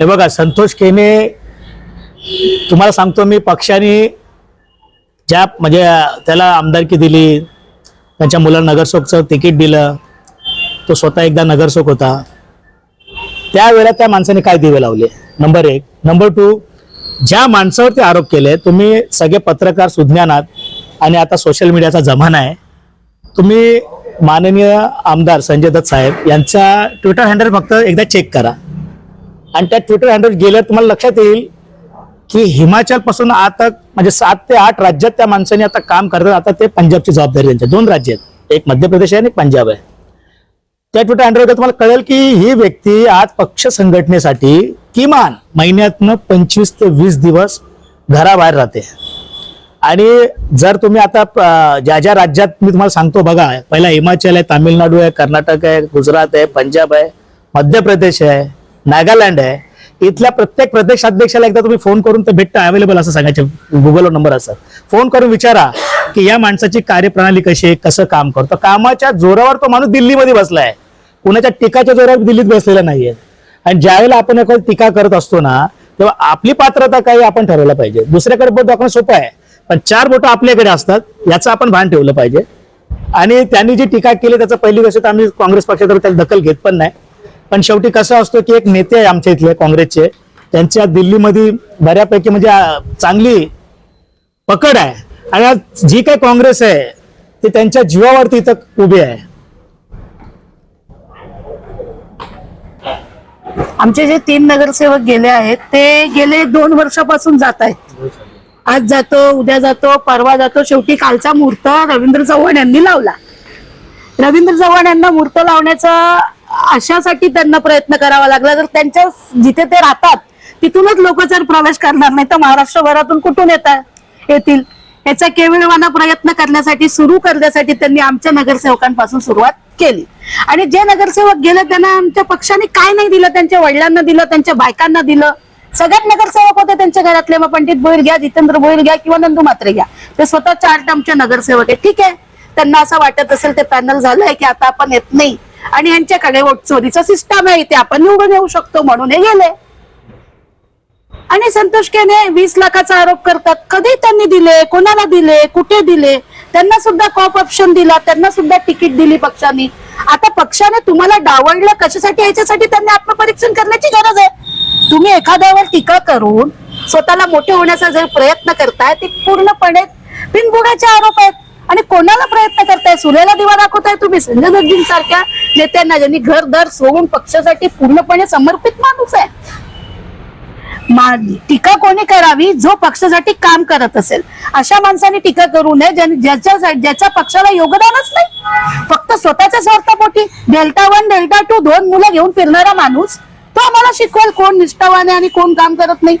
हे बघा संतोष केने तुम्हाला सांगतो मी पक्षाने ज्या म्हणजे त्याला आमदारकी दिली त्यांच्या मुलाला नगरसेवकचं तिकीट दिलं तो स्वतः एकदा नगरसेवक होता. त्यावेळेला त्या माणसाने काय दिवे लावले? नंबर एक. नंबर टू ज्या माणसावरती आरोप केले तुम्ही सगळे पत्रकार सुज्ञानात आणि आता सोशल मीडियाचा जमाना आहे तुम्ही माननीय आमदार संजय दत्त साहेब यांचा ट्विटर हँडल फक्त एकदा चेक करा. आणि त्या ट्विटर हँडल गेल्यावर तुम्हाला लक्षात येईल की हिमाचलपासून आता म्हणजे सात ते आठ राज्यात त्या माणसाने आता काम करतात. आता ते पंजाबची जबाबदारी त्यांच्या दोन राज्य आहेत. एक मध्य प्रदेश आहे आणि एक पंजाब आहे. त्या ट्विटर हँडलवर तुम्हाला कळेल की ही व्यक्ती आज पक्ष संघटनेसाठी किमान महिन्यातनं पंचवीस ते वीस दिवस घराबाहेर राहते. आणि जर तुम्ही आता ज्या ज्या राज्यात मी तुम्हाला सांगतो बघा पहिला हिमाचल आहे तामिळनाडू आहे कर्नाटक आहे गुजरात आहे पंजाब आहे मध्य प्रदेश आहे. नागालँड आहे. इथल्या प्रत्येक प्रदेशाध्यक्षाला एकदा तुम्ही फोन करून तर भेटतं अवेलेबल असं सांगायचे. गुगलवर नंबर असतात. फोन करून विचारा की या माणसाची कार्यप्रणाली कशी आहे कसं काम करतो. कामाच्या जोरावर तो माणूस दिल्लीमध्ये बसलाय. कुणाच्या टीकाच्या जोरावर दिल्लीत बसलेला नाहीये. आणि ज्यावेळेला आपण एखादी टीका करत असतो ना तेव्हा आपली पात्रता काही आपण ठरवलं पाहिजे. दुसऱ्याकडे बोट दाखवणं सोपं आहे. पण चार बोटं आपल्याकडे असतात याचं आपण भान ठेवलं पाहिजे. आणि त्यांनी जी टीका केली त्याचं पहिली गोष्ट आम्ही काँग्रेस पक्षातर्फे त्याला दखल घेत पण नाही. पण शेवटी कसं असतो की एक नेते आहे आमच्या इथले काँग्रेसचे. त्यांच्या दिल्लीमध्ये बऱ्यापैकी म्हणजे चांगली पकड आहे. आणि आज जी काही काँग्रेस आहे ती त्यांच्या जीवावरती इथं उभी आहे. आमचे जे तीन नगरसेवक गेले आहेत ते गेले दोन वर्षापासून जात आहेत. आज जातो उद्या जातो परवा जातो शेवटी कालचा मुहूर्त रवींद्र चव्हाण यांनी लावला. रवींद्र चव्हाण यांना मुहूर्त लावण्याचा अशासाठी त्यांना प्रयत्न करावा लागला. जर त्यांच्या जिथे ते राहतात तिथूनच लोक जर प्रवेश करणार नाही तर महाराष्ट्रभरातून कुठून येतात येतील? याचा केविळवाना प्रयत्न करण्यासाठी सुरू करण्यासाठी त्यांनी आमच्या नगरसेवकांपासून सुरुवात केली. आणि जे नगरसेवक गेले त्यांना आमच्या पक्षाने काय नाही दिलं? त्यांच्या वडिलांना दिलं त्यांच्या बायकांना दिलं? सगळ्यात नगरसेवक होते त्यांच्या घरातले. मग पंडित भोईर घ्या जितेंद्र भोईर घ्या किंवा नंदू मात्रे घ्या. ते स्वतः चार टर्मचे नगरसेवक आहे ठीक आहे? त्यांना असं वाटत असेल ते पॅनल झालंय की आता आपण येत नाही. आणि यांच्याकडे वोट चोरीचा सिस्टम आहे ते आपण निवडून येऊ शकतो म्हणून हे गेले आणि संतोष केने वीस लाखाचा आरोप करतात. कधी त्यांनी दिले कोणाला दिले कुठे दिले? त्यांना सुद्धा कॉप ऑप्शन दिला त्यांना सुद्धा तिकीट दिली पक्षाने. आता पक्षाने तुम्हाला डावडलं कशासाठी? याच्यासाठी त्यांनी आत्मपरीक्षण करण्याची गरज आहे. तुम्ही एखाद्यावर टीका करून स्वतःला मोठे होण्याचा जर प्रयत्न करताय ते पूर्णपणे बिनबुडाचे आरोप आहेत. आणि कोणाला प्रयत्न करताय? सूर्याला दिवा दाखवताय तुम्ही संजय दत्तजीं सारख्या नेत्यांना ज्यांनी घर दर सोडून पक्षासाठी पूर्णपणे समर्पित माणूस आहे. टीका कोणी करावी? जो पक्षासाठी काम करत असेल. अशा माणसाने टीका करू नये ज्याच्या ज्याच्या पक्षाला योगदानच नाही. फक्त स्वतःच्या स्वार्थापोटी डेल्टा वन डेल्टा टू दोन मुलं घेऊन फिरणारा माणूस तो आम्हाला शिकवेल कोण निष्ठावान आहे आणि कोण काम करत नाही.